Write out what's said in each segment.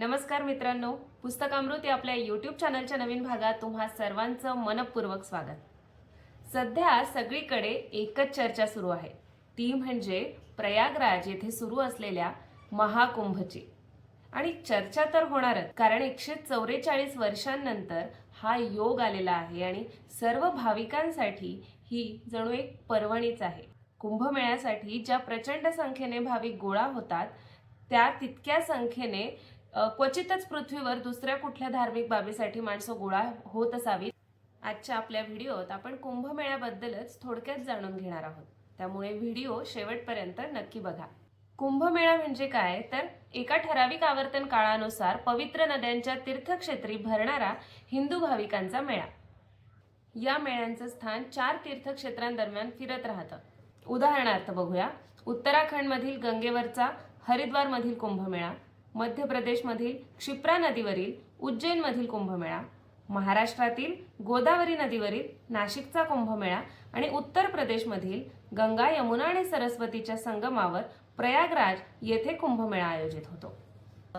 नमस्कार मित्रांनो पुस्तकामृत या आपल्या यूट्यूब चॅनलच्या नवीन भागात तुम्हा सर्वांचं मनपूर्वक स्वागत. सध्या सगळीकडे एकच चर्चा सुरू आहे. ती म्हणजे प्रयागराज येथे सुरू असलेल्या महाकुंभची. आणि चर्चा तर होणारच कारण एकशे चौवेचाळीस वर्षांनंतर हा योग आलेला आहे आणि सर्व भाविकांसाठी ही जणू एक पर्वणीच आहे. कुंभमेळ्यासाठी ज्या प्रचंड संख्येने भाविक गोळा होतात त्या तितक्या संख्येने क्वचितच पृथ्वीवर दुसऱ्या कुठल्या धार्मिक बाबीसाठी माणसं गोळा होत असावीत? आजच्या आपल्या व्हिडिओत आपण कुंभमेळ्याबद्दलच थोडक्यात जाणून घेणार आहोत. त्यामुळे व्हिडिओ शेवटपर्यंत नक्की बघा. कुंभमेळा म्हणजे काय? तर एका ठराविक आवर्तन काळानुसार पवित्र नद्यांच्या तीर्थक्षेत्री भरणारा हिंदू भाविकांचा मेळा. या मेळ्यांचं स्थान चार तीर्थक्षेत्रांदरम्यान फिरत राहतं. उदाहरणार्थ बघूया. उत्तराखंडमधील गंगेवरचा हरिद्वारमधील कुंभमेळा मध्य प्रदेशमधील क्षिप्रा नदीवरील उज्जैनमधील कुंभमेळा महाराष्ट्रातील गोदावरी नदीवरील नाशिकचा कुंभमेळा आणि उत्तर प्रदेशमधील गंगा यमुना आणि सरस्वतीच्या संगमावर प्रयागराज येथे कुंभमेळा आयोजित होतो.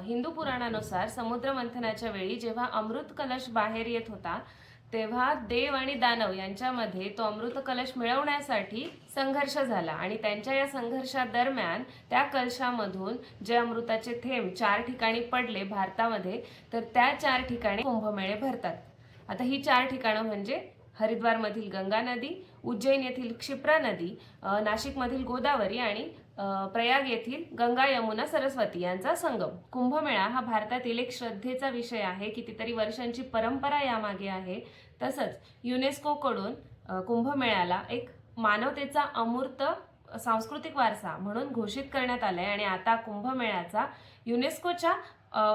हिंदू पुराणानुसार समुद्र मंथनाच्या वेळी जेव्हा अमृत कलश बाहेर येत होता तेव्हा देव आणि दानव यांच्यामध्ये तो अमृत कलश मिळवण्यासाठी संघर्ष झाला. आणि त्यांच्या या संघर्षादरम्यान त्या कलशामधून जे अमृताचे थेंब चार ठिकाणी पडले भारतामध्ये तर त्या चार ठिकाणी कुंभमेळे भरतात. आता ही चार ठिकाणं म्हणजे हरिद्वारमधील गंगा नदी उज्जैन येथील क्षिप्रा नदी नाशिकमधील गोदावरी आणि प्रयाग येथील गंगा यमुना सरस्वती यांचा संगम. कुंभमेळा हा भारतातील एक श्रद्धेचा विषय आहे. कितीतरी वर्षांची परंपरा यामागे आहे. तसंच युनेस्कोकडून कुंभमेळ्याला एक मानवतेचा अमूर्त सांस्कृतिक वारसा म्हणून घोषित करण्यात आलाय आणि आता कुंभमेळ्याचा युनेस्कोच्या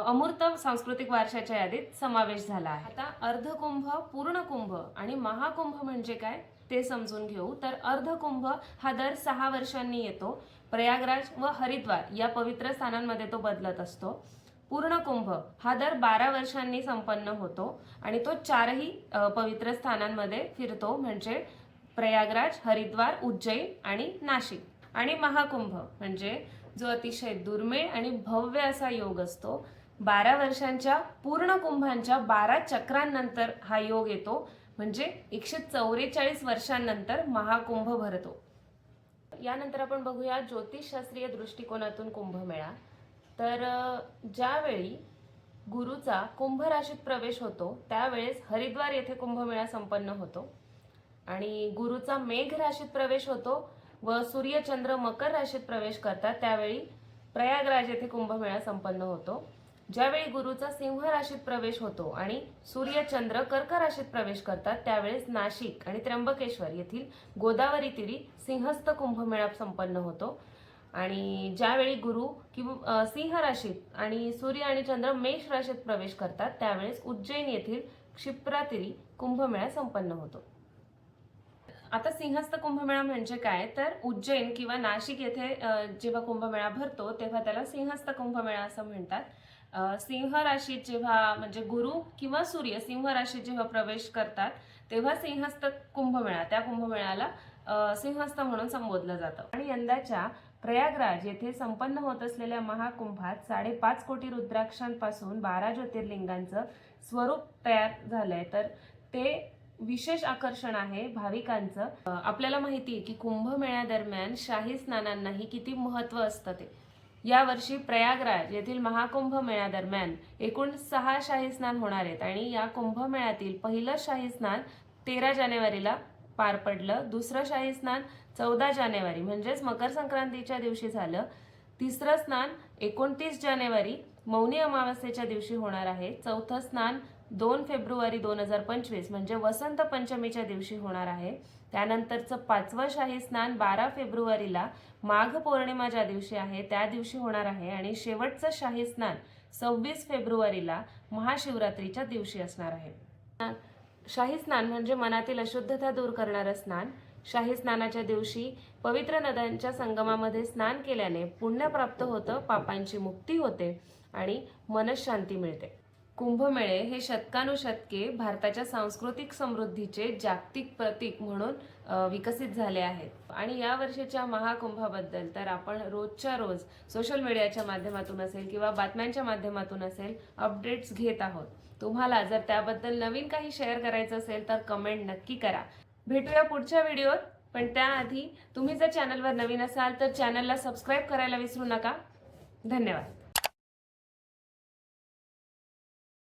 अमूर्त सांस्कृतिक वारशाच्या यादीत समावेश झाला आहे. आता अर्धकुंभ पूर्ण कुंभ आणि महाकुंभ म्हणजे काय? ते समजून घेऊ. तर अर्धकुंभ हा दर सहा वर्षांनी येतो. प्रयागराज व हरिद्वार या पवित्र स्थानांमध्ये तो बदलत असतो. पूर्ण कुंभ हा दर बारा वर्षांनी संपन्न होतो आणि तो चारही पवित्र स्थानांमध्ये फिरतो. म्हणजे प्रयागराज हरिद्वार उज्जैन आणि नाशिक. आणि महाकुंभ म्हणजे जो अतिशय दुर्मिळ आणि भव्य असा योग असतो. बारा वर्षांच्या पूर्ण कुंभांच्या बारा चक्रांनंतर हा योग येतो. म्हणजे एकशे चौवेचाळीस वर्षांनंतर महाकुंभ भरतो. यानंतर आपण बघूया ज्योतिषशास्त्रीय दृष्टिकोनातून कुंभमेळा. तर ज्यावेळी गुरुचा कुंभ राशीत प्रवेश होतो त्यावेळेस हरिद्वार येथे कुंभमेळा संपन्न होतो. आणि गुरुचा मेघ राशीत प्रवेश होतो व सूर्यचंद्र मकर राशीत प्रवेश करतात त्यावेळी प्रयागराज येथे कुंभमेळा संपन्न होतो. ज्यावेळी गुरुचा सिंह राशीत प्रवेश होतो आणि सूर्यचंद्र कर्क राशीत प्रवेश करतात त्यावेळेस नाशिक आणि त्र्यंबकेश्वर येथील गोदावरी तीरी सिंहस्थ कुंभमेळा संपन्न होतो. आणि ज्यावेळी गुरु किंवा सिंह राशीत आणि सूर्य आणि चंद्र मेष राशीत प्रवेश करतात त्यावेळेस उज्जैन येथील क्षिप्रातिरी कुंभमेळा संपन्न होतो. आता सिंहस्थ कुंभमेळा म्हणजे काय? तर उज्जैन किंवा नाशिक येथे जेव्हा कुंभमेळा भरतो तेव्हा त्याला सिंहस्थ कुंभमेळा असं म्हणतात. सिंह राशीत जेव्हा म्हणजे गुरु किंवा सूर्य सिंह राशीत जेव्हा प्रवेश करतात तेव्हा सिंहस्थ कुंभमेळा त्या कुंभमेळ्याला सिंहस्थ म्हणून संबोधलं जातं. आणि यंदाच्या प्रयागराज येथे संपन्न होत असलेल्या महाकुंभात साडेपाच कोटी रुद्राक्षांपासून बारा ज्योतिर्लिंगांचं स्वरूप तयार झालंय. तर ते विशेष आकर्षण आहे भाविकांचं. आपल्याला माहिती आहे की कुंभमेळ्यादरम्यान शाही स्नानांनाही किती महत्त्व असतं ते. यावर्षी प्रयागराज येथील महाकुंभ मेळ्यादरम्यान एकूण सहा शाही स्नान होणार आहेत आणि या कुंभमेळ्यातील पहिलं शाही स्नान तेरा जानेवारीला पार पडलं. दुसरं शाही स्नान चौदा जानेवारी म्हणजेच मकर संक्रांतीच्या दिवशी झालं. तिसरं स्नान एकोणतीस जानेवारी मौनी अमावस्येच्या दिवशी होणार आहे. चौथं स्नान दोन फेब्रुवारी दोन हजार पंचवीस म्हणजे वसंत पंचमीच्या दिवशी होणार आहे. त्यानंतरचं पाचवं शाही स्नान बारा फेब्रुवारीला माघ पौर्णिमा ज्या दिवशी आहे त्या दिवशी होणार आहे. आणि शेवटचं शाही स्नान सव्वीस फेब्रुवारीला महाशिवरात्रीच्या दिवशी असणार आहे. शाही स्नान म्हणजे मनातील अशुद्धता दूर करणारं स्नान. शाही स्नानाच्या दिवशी पवित्र नद्यांच्या संगमामध्ये स्नान केल्याने पुण्य प्राप्त होतं पापांची मुक्ती होते आणि मनशांती मिळते. कुंभमेळे हे शतकानुशतके भारताच्या सांस्कृतिक समृद्धीचे जागतिक प्रतीक म्हणून विकसित झाले आहेत. आणि या वर्षीच्या महाकुंभाबद्दल तर आपण रोजच्या रोज सोशल मीडियाच्या माध्यमातून असेल किंवा बातम्यांच्या माध्यमातून असेल अपडेट्स घेत आहोत. तुम्हाला जर त्याबद्दल नवीन काही शेअर करायचं असेल तर कमेंट नक्की करा. भेटूया पुढच्या व्हिडिओत पण त्याआधी तुम्ही जर चॅनलवर नवीन असाल तर चॅनलला सबस्क्राईब करायला विसरू नका. धन्यवाद.